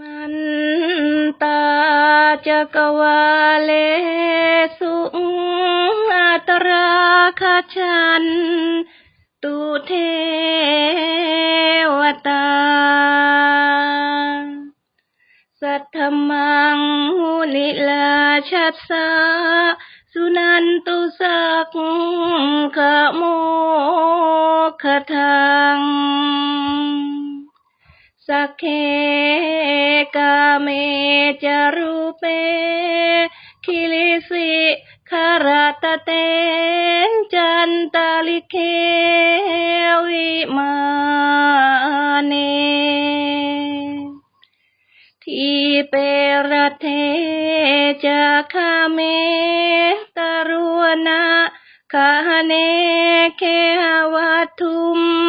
มันตาจักวาเลสุอัตราคชันตุเทวตา สัทธมังหุลิลาชัสสะสุนันตุสักขโมคทังสักเค เมจารูเป คิลิสิคาราตเตนจันตาลิเควิมาเนทีเปรเทจาคาเมตรวนาคาเนเคหวัตุม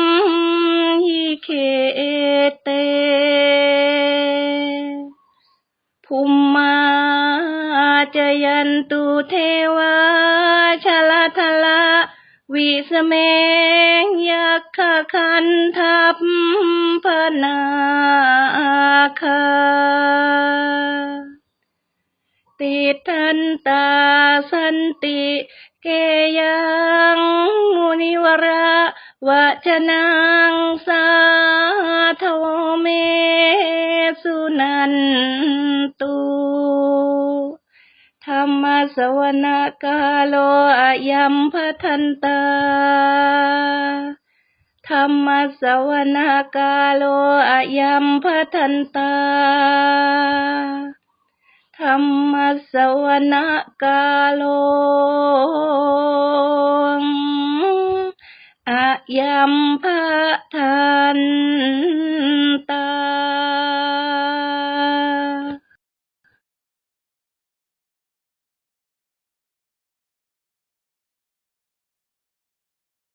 ภูมมาจยันตุเทวาชลทละวิสเมงยักขคันทัพพนาคาติทันตาสันติเกยังมุนิวระวะชนังสาทวเมสุนันตุ ธรรมสวนกาโลอายัมพทันตา ธรรมสวนกาโลอายัมพทันตา ธรรมสวนกาโลอายัมพทัน